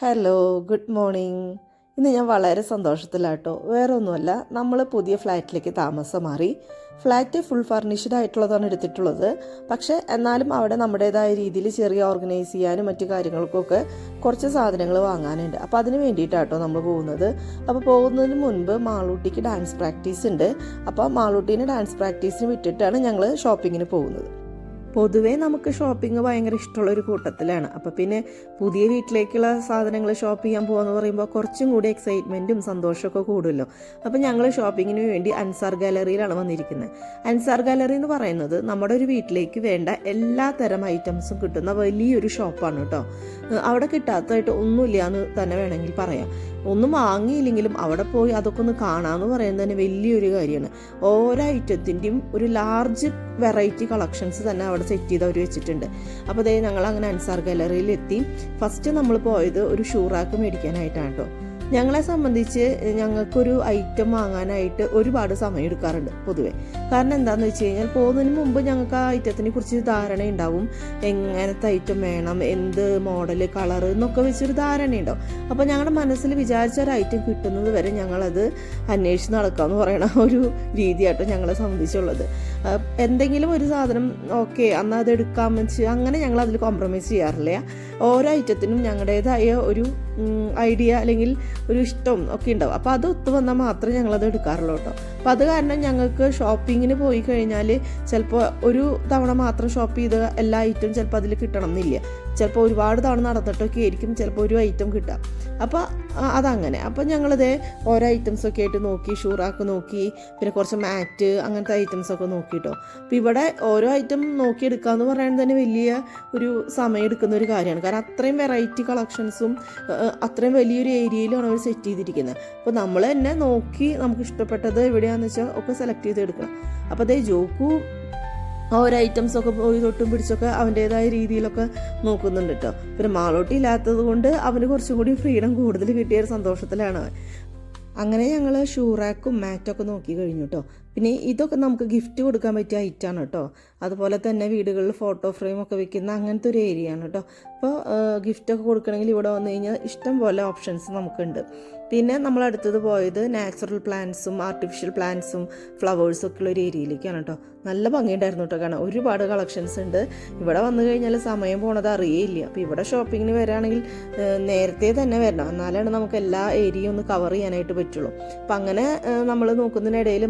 Hello good morning ഇന്ന് ഞാൻ വളരെ സന്തോഷത്തിലാട്ടോ വേറെ ഒന്നുമല്ല നമ്മൾ പുതിയ ഫ്ലാറ്റിലേക്ക് താമസം മാറി. ഫ്ലാറ്റ് ഫുൾ ഫർണിഷ്ഡ് ആയിട്ടുള്ളതാണ് എടുത്തിട്ടുള്ളത്. പക്ഷേ എന്നാലും അവിടെ നമ്മുടേതായ രീതിയിൽ ചെറിയ ഓർഗനൈസ് ചെയ്യാനും മറ്റു കാര്യങ്ങൾക്കൊക്കെ കുറച്ച് സാധനങ്ങൾ വാങ്ങാനുണ്ട്. അപ്പോൾ അതിന് വേണ്ടിയിട്ടാട്ടോ നമ്മൾ പോകുന്നത്. അപ്പോൾ പോകുന്നതിന് മുൻപ് മാളൂട്ടിക്ക് ഡാൻസ് പ്രാക്ടീസ് ഉണ്ട്. അപ്പോൾ മാളൂട്ടീനെ ഡാൻസ് പ്രാക്ടീസിന് വിട്ടിട്ടാണ് ഞങ്ങൾ ഷോപ്പിങ്ങിന് പോകുന്നത്. പൊതുവേ നമുക്ക് ഷോപ്പിംഗ് ഭയങ്കര ഇഷ്ടമുള്ള ഒരു കൂട്ടത്തിലാണ്. അപ്പോൾ പിന്നെ പുതിയ വീട്ടിലേക്കുള്ള സാധനങ്ങൾ ഷോപ്പ് ചെയ്യാൻ പോകുക പറയുമ്പോൾ കുറച്ചും കൂടി എക്സൈറ്റ്മെന്റും സന്തോഷമൊക്കെ കൂടുമല്ലോ. അപ്പോൾ ഞങ്ങൾ ഷോപ്പിങ്ങിന് വേണ്ടി അൻസാർ ഗാലറിയിലാണ് വന്നിരിക്കുന്നത്. അൻസാർ ഗാലറി എന്ന് പറയുന്നത് നമ്മുടെ ഒരു വീട്ടിലേക്ക് വേണ്ട എല്ലാ തരം ഐറ്റംസും കിട്ടുന്ന വലിയൊരു ഷോപ്പാണ് കേട്ടോ അവിടെ കിട്ടാത്തതായിട്ട് ഒന്നുമില്ല എന്ന് തന്നെ വേണമെങ്കിൽ പറയാം. ഒന്നും വാങ്ങിയില്ലെങ്കിലും അവിടെ പോയി അതൊക്കെ ഒന്ന് കാണാമെന്ന് പറയുന്നത് തന്നെ വലിയൊരു കാര്യമാണ്. ഓരോ ഐറ്റത്തിന്റെയും ഒരു ലാർജ് വെറൈറ്റി കളക്ഷൻസ് തന്നെ അവിടെ സെറ്റ് ചെയ്ത് അവർ വെച്ചിട്ടുണ്ട്. അപ്പോൾ അതേ ഞങ്ങൾ അങ്ങനെ അൻസാർ ഗാലറിയിൽ എത്തി ഫസ്റ്റ് നമ്മൾ പോയത് ഒരു ഷൂറാക്ക് മേടിക്കാനായിട്ടാണ് കേട്ടോ ഞങ്ങളെ സംബന്ധിച്ച് ഞങ്ങൾക്കൊരു ഐറ്റം വാങ്ങാനായിട്ട് ഒരുപാട് സമയം എടുക്കാറുണ്ട് പൊതുവെ. കാരണം എന്താണെന്ന് വെച്ച് കഴിഞ്ഞാൽ പോകുന്നതിന് മുമ്പ് ഞങ്ങൾക്ക് ആ ഐറ്റത്തിനെ കുറിച്ച് ധാരണ ഉണ്ടാവും. എങ്ങനത്തെ ഐറ്റം വേണം എന്ത് മോഡൽ കളർ എന്നൊക്കെ വെച്ചൊരു ധാരണ ഉണ്ടാവും. അപ്പോൾ ഞങ്ങളുടെ മനസ്സിൽ വിചാരിച്ച ഒരു ഐറ്റം കിട്ടുന്നത് വരെ ഞങ്ങളത് അന്വേഷിച്ച് നടക്കാമെന്ന് പറയണ ഒരു രീതിയാട്ടോ ഞങ്ങളെ സംബന്ധിച്ചുള്ളത്. എന്തെങ്കിലും ഒരു സാധനം ഓക്കെ എന്നാൽ അത് എടുക്കാമെന്ന് വെച്ച് അങ്ങനെ ഞങ്ങൾ അതിൽ കോംപ്രമൈസ് ചെയ്യാറില്ല. ഓരോ ഐറ്റത്തിനും ഞങ്ങളുടേതായ ഒരു ഐഡിയ അല്ലെങ്കിൽ ഒരു ഇഷ്ടം ഒക്കെ ഉണ്ടാവും. അപ്പോൾ അത് ഒത്തു വന്നാൽ മാത്രമേ ഞങ്ങളത് എടുക്കാറുള്ളൂ കേട്ടോ. അപ്പോൾ അത് കാരണം ഞങ്ങൾക്ക് ഷോപ്പിങ്ങിന് പോയി കഴിഞ്ഞാൽ ചിലപ്പോൾ ഒരു തവണ മാത്രം ഷോപ്പ് ചെയ്ത് എല്ലാ ഐറ്റവും ചിലപ്പോൾ അതിൽ കിട്ടണം എന്നില്ല ചിലപ്പോൾ ഒരുപാട് തവണ നടന്നിട്ടൊക്കെ ആയിരിക്കും ചിലപ്പോൾ ഒരു ഐറ്റം കിട്ടുക. അപ്പോൾ അതങ്ങനെ. അപ്പോൾ ഞങ്ങളിതേ ഓരോ ഐറ്റംസ് ഒക്കെ ആയിട്ട് നോക്കി ഷൂറാക്ക് നോക്കി പിന്നെ കുറച്ച് മാറ്റ് അങ്ങനത്തെ ഐറ്റംസ് ഒക്കെ നോക്കിട്ടോ. അപ്പോൾ ഇവിടെ ഓരോ ഐറ്റം നോക്കിയെടുക്കുക എന്ന് പറയുന്നത് തന്നെ വലിയ ഒരു സമയം എടുക്കുന്ന ഒരു കാര്യമാണ്. കാരണം അത്രയും വെറൈറ്റി കളക്ഷൻസും അത്രയും വലിയൊരു ഏരിയയിലാണ് അവർ സെറ്റ് ചെയ്തിരിക്കുന്നത്. അപ്പോൾ നമ്മൾ തന്നെ നോക്കി നമുക്ക് ഇഷ്ടപ്പെട്ടത് എവിടെയാണെന്ന് വെച്ചാൽ ഒക്കെ സെലക്ട് ചെയ്ത് എടുക്കണം. അപ്പോൾ അതേ ജോക്കു ഓരോ ഒരു ഐറ്റംസ് ഒക്കെ പോയി തൊട്ടും പിടിച്ചൊക്കെ അവന്റേതായ രീതിയിലൊക്കെ നോക്കുന്നുണ്ട് കേട്ടോ പിന്നെ മാളോട്ടി ഇല്ലാത്തത് കൊണ്ട് അവന് കുറച്ചും കൂടി ഫ്രീഡം കൂടുതൽ കിട്ടിയ ഒരു സന്തോഷത്തിലാണ് അങ്ങനെ ഞങ്ങൾ ഷൂറാക്കും മാറ്റൊക്കെ നോക്കി കഴിഞ്ഞു കേട്ടോ പിന്നെ ഇതൊക്കെ നമുക്ക് ഗിഫ്റ്റ് കൊടുക്കാൻ പറ്റിയ ഐറ്റാണ് കേട്ടോ. അതുപോലെ തന്നെ വീടുകളിൽ ഫോട്ടോ ഫ്രെയിം ഒക്കെ വെക്കുന്ന അങ്ങനത്തെ ഒരു ഏരിയ ആണ് കേട്ടോ. അപ്പോൾ ഗിഫ്റ്റൊക്കെ കൊടുക്കണമെങ്കിൽ ഇവിടെ വന്നു കഴിഞ്ഞാൽ ഇഷ്ടം പോലെ ഓപ്ഷൻസ് നമുക്കുണ്ട്. പിന്നെ നമ്മൾ അടുത്തത് പോയത് നാച്ചുറൽ പ്ലാന്റ്സും ആർട്ടിഫിഷ്യൽ പ്ലാന്റ്സും ഫ്ലവേഴ്സും ഒക്കെ ഉള്ള ഒരു ഏരിയയിലേക്കാണ് കേട്ടോ. നല്ല ഭംഗിയുണ്ടായിരുന്നു കേട്ടോ കാരണം ഒരുപാട് കളക്ഷൻസ് ഉണ്ട്. ഇവിടെ വന്നു കഴിഞ്ഞാൽ സമയം പോണത് അറിയേയില്ല. അപ്പോൾ ഇവിടെ ഷോപ്പിങ്ങിന് വരികയാണെങ്കിൽ നേരത്തെ തന്നെ വരണം. എന്നാലാണ് നമുക്ക് എല്ലാ ഏരിയയും ഒന്ന് കവർ ചെയ്യാനായിട്ട് പറ്റുള്ളൂ. അപ്പം അങ്ങനെ നമ്മൾ നോക്കുന്നതിനിടയിൽ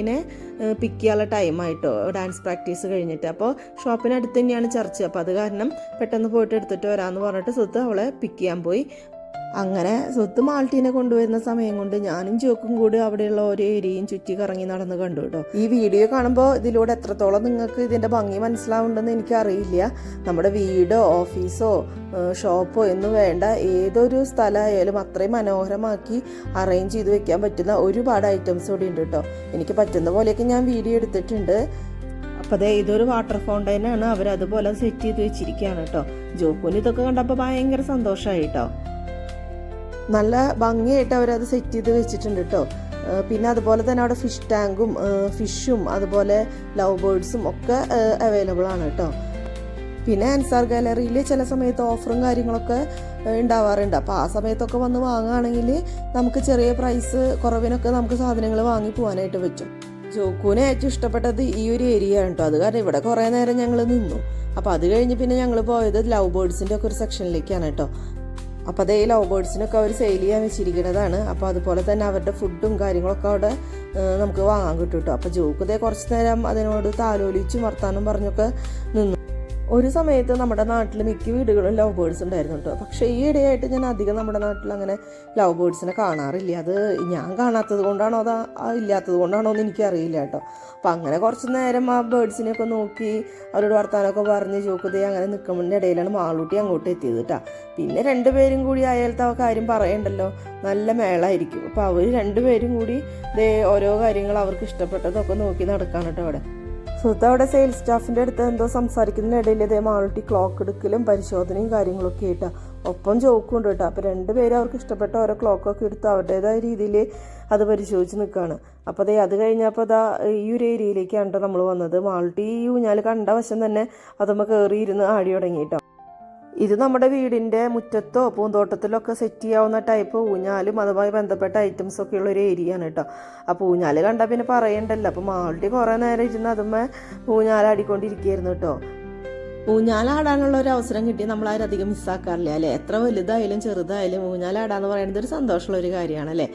മാളൂട്ടീനെ പിക്ക് ചെയ്യാനുള്ള ടൈമായിട്ടോ ഡാൻസ് പ്രാക്ടീസ് കഴിഞ്ഞിട്ട്. അപ്പോൾ ഷോപ്പിനടുത്ത് തന്നെയാണ് ചർച്ച. അപ്പോൾ അത് കാരണം പെട്ടെന്ന് പോയിട്ട് എടുത്തിട്ട് വരാമെന്ന് പറഞ്ഞിട്ട് സുഹൃത്ത് അവളെ പിക്ക് ചെയ്യാൻ പോയി. അങ്ങനെ സ്വത്ത് മാൾട്ടീനെ കൊണ്ടുവരുന്ന സമയം കൊണ്ട് ഞാനും ജോക്കും കൂടി അവിടെയുള്ള ഓരോ ഏരിയയും ചുറ്റി കറങ്ങി നടന്ന് കണ്ടു കേട്ടോ. ഈ വീഡിയോ കാണുമ്പോൾ ഇതിലൂടെ എത്രത്തോളം നിങ്ങൾക്ക് ഇതിന്റെ ഭംഗി മനസ്സിലാവുണ്ടെന്ന് എനിക്കറിയില്ല. നമ്മുടെ വീടോ ഓഫീസോ ഷോപ്പോ എന്ന് വേണ്ട ഏതൊരു സ്ഥലമായാലും അത്രയും മനോഹരമാക്കി അറേഞ്ച് ചെയ്ത് വെക്കാൻ പറ്റുന്ന ഒരുപാട് ഐറ്റംസ് കൂടി ഉണ്ട് കേട്ടോ. എനിക്ക് പറ്റുന്ന പോലെയൊക്കെ ഞാൻ വീഡിയോ എടുത്തിട്ടുണ്ട്. അപ്പോൾ അതെ ഇതൊരു വാട്ടർ ഫൗണ്ടൈനാണ് അവർ അതുപോലെ സെറ്റ് ചെയ്ത് വെച്ചിരിക്കുകയാണ് കേട്ടോ. ജോക്കുന് ഇതൊക്കെ കണ്ടപ്പോൾ ഭയങ്കര സന്തോഷമായി കേട്ടോ. നല്ല ഭംഗിയായിട്ട് അവരത് സെറ്റ് ചെയ്ത് വെച്ചിട്ടുണ്ട് കേട്ടോ പിന്നെ അതുപോലെ തന്നെ അവിടെ ഫിഷ് ടാങ്കും ഫിഷും അതുപോലെ ലവ് ബേർഡ്സും ഒക്കെ അവൈലബിൾ ആണ് കേട്ടോ പിന്നെ അൻസാർ ഗാലറിയിൽ ചില സമയത്ത് ഓഫറും കാര്യങ്ങളൊക്കെ ഉണ്ടാവാറുണ്ട്. അപ്പോൾ ആ സമയത്തൊക്കെ വന്ന് വാങ്ങുകയാണെങ്കിൽ നമുക്ക് ചെറിയ പ്രൈസ് കുറവിനൊക്കെ നമുക്ക് സാധനങ്ങൾ വാങ്ങി പോകാനായിട്ട് പറ്റും. ജോക്കൂനെ ഏറ്റവും ഇഷ്ടപ്പെട്ടത് ഈ ഒരു ഏരിയ ആണ് കേട്ടോ അത് കാരണം ഇവിടെ കുറേ നേരം ഞങ്ങൾ നിന്നു. അപ്പോൾ അത് കഴിഞ്ഞ് പിന്നെ ഞങ്ങൾ പോയത് ലവ് ബേർഡ്സിന്റെ ഒക്കെ ഒരു സെക്ഷനിലേക്കാണ് കേട്ടോ അപ്പോൾ അതേ ലവ് ബേർഡ്സിനൊക്കെ അവർ സെയിൽ ചെയ്യാൻ വെച്ചിരിക്കുന്നതാണ് അപ്പോൾ അതുപോലെ തന്നെ അവരുടെ ഫുഡും കാര്യങ്ങളൊക്കെ അവിടെ നമുക്ക് വാങ്ങാൻ കിട്ടും കേട്ടോ അപ്പോൾ ജോക്ക് കുറച്ച് നേരം അതിനോട് താലോലിച്ചും വർത്താനം പറഞ്ഞൊക്കെ നിന്നു. ഒരു സമയത്ത് നമ്മുടെ നാട്ടിൽ മിക്ക വീടുകളും ലവ് ബേർഡ്സ് ഉണ്ടായിരുന്നു കേട്ടോ പക്ഷേ ഈ ഇടയായിട്ട് ഞാൻ അധികം നമ്മുടെ നാട്ടിൽ അങ്ങനെ ലവ് ബേർഡ്സിനെ കാണാറില്ല. അത് ഞാൻ കാണാത്തത് കൊണ്ടാണോ അതാ ഇല്ലാത്തത് കൊണ്ടാണോ എന്ന് എനിക്കറിയില്ല കേട്ടോ അപ്പം അങ്ങനെ കുറച്ച് നേരം ആ ബേർഡ്സിനെയൊക്കെ നോക്കി അവരോട് വർത്താനമൊക്കെ പറഞ്ഞ് ചോക്കുതേ അങ്ങനെ നിൽക്കുമ്പോൾ ഇടയിലാണ് മാളൂട്ടി അങ്ങോട്ട് എത്തിയത് കേട്ടോ പിന്നെ രണ്ടുപേരും കൂടി അയാളത്തെ ആ കാര്യം പറയണ്ടല്ലോ. നല്ല മേളായിരിക്കും. അപ്പോൾ അവർ രണ്ടുപേരും കൂടി ദേ ഓരോ കാര്യങ്ങൾ അവർക്ക് ഇഷ്ടപ്പെട്ടതൊക്കെ നോക്കി നടക്കാണ് കേട്ടോ അവിടെ. സുഹൃത്ത് അവിടെ സെയിൽസ് സ്റ്റാഫിന്റെ അടുത്ത് എന്തോ സംസാരിക്കുന്നതിനിടയിൽ ഇതേ മാറിട്ടി ക്ലോക്ക് എടുക്കലും പരിശോധനയും കാര്യങ്ങളൊക്കെ ആയിട്ടാ. ഒപ്പം ജോക്കുണ്ട് കേട്ടോ. അപ്പോൾ രണ്ടുപേരും അവർക്ക് ഇഷ്ടപ്പെട്ട ഓരോ ക്ലോക്കൊക്കെ എടുത്ത് അവരുടേതായ രീതിയിൽ അത് പരിശോധിച്ച് നിൽക്കുകയാണ് അപ്പോൾ അതേ അത് കഴിഞ്ഞപ്പോൾ അതാ ഈ ഒരു ഏരിയയിലേക്കാണ് കേട്ടോ നമ്മൾ വന്നത്. മാൾട്ടി ഊഞ്ഞാൽ കണ്ട വശം തന്നെ അതൊന്ന് കയറിയിരുന്ന് ആടി തുടങ്ങി ഇത് നമ്മുടെ വീടിന്റെ മുറ്റത്തോ പൂന്തോട്ടത്തിലൊക്കെ സെറ്റ് ചെയ്യാവുന്ന ടൈപ്പ് ഊഞ്ഞാലും അതുമായി ബന്ധപ്പെട്ട ഐറ്റംസ് ഒക്കെ ഉള്ള ഒരു ഏരിയ ആണ് കേട്ടോ അപ്പോൾ ഊഞ്ഞാൽ കണ്ടാൽ പിന്നെ പറയണ്ടല്ലോ. അപ്പോൾ മാളുടെ കുറേ നേരം ഇരുന്ന് അതുമ്മേ ഊഞ്ഞാലാടിക്കൊണ്ടിരിക്കുകയായിരുന്നു കേട്ടോ ഊഞ്ഞാലാടാനുള്ള ഒരു അവസരം കിട്ടി നമ്മൾ ആരധികം മിസ്സാക്കാറില്ല അല്ലേ? എത്ര വലുതായാലും ചെറുതായാലും ഊഞ്ഞാലാടാന്ന് പറയുന്നത് ഒരു സന്തോഷമുള്ള ഒരു കാര്യമാണ് അല്ലേ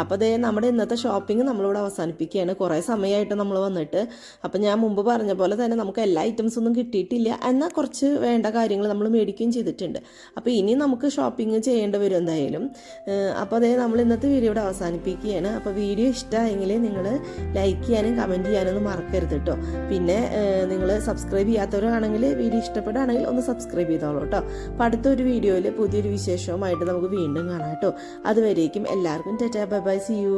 അപ്പോൾ അതേ നമ്മുടെ ഇന്നത്തെ ഷോപ്പിംഗ് നമ്മളിവിടെ അവസാനിപ്പിക്കുകയാണ്. കുറേ സമയമായിട്ട് നമ്മൾ വന്നിട്ട് അപ്പോൾ ഞാൻ മുമ്പ് പറഞ്ഞ പോലെ തന്നെ നമുക്ക് എല്ലാ ഐറ്റംസ് ഒന്നും കിട്ടിയിട്ടില്ല. എന്നാൽ കുറച്ച് വേണ്ട കാര്യങ്ങൾ നമ്മൾ മേടിക്കുകയും ചെയ്തിട്ടുണ്ട്. അപ്പോൾ ഇനി നമുക്ക് ഷോപ്പിംഗ് ചെയ്യേണ്ടി വരും എന്തായാലും. അപ്പോൾ അതേ നമ്മൾ ഇന്നത്തെ വീഡിയോ ഇവിടെ അവസാനിപ്പിക്കുകയാണ്. അപ്പോൾ വീഡിയോ ഇഷ്ടമായെങ്കിൽ നിങ്ങൾ ലൈക്ക് ചെയ്യാനും കമന്റ് ചെയ്യാനൊന്നും മറക്കരുത് കേട്ടോ. പിന്നെ നിങ്ങൾ സബ്സ്ക്രൈബ് ചെയ്യാത്തവരാണെങ്കിൽ വീഡിയോ ഇഷ്ടപ്പെടുകയാണെങ്കിൽ ഒന്ന് സബ്സ്ക്രൈബ് ചെയ്തോളൂ കേട്ടോ. അപ്പോൾ അടുത്തൊരു വീഡിയോയിൽ പുതിയൊരു വിശേഷവുമായിട്ട് നമുക്ക് വീണ്ടും കാണാം കേട്ടോ. അതുവരേക്കും എല്ലാവർക്കും tata bye bye see you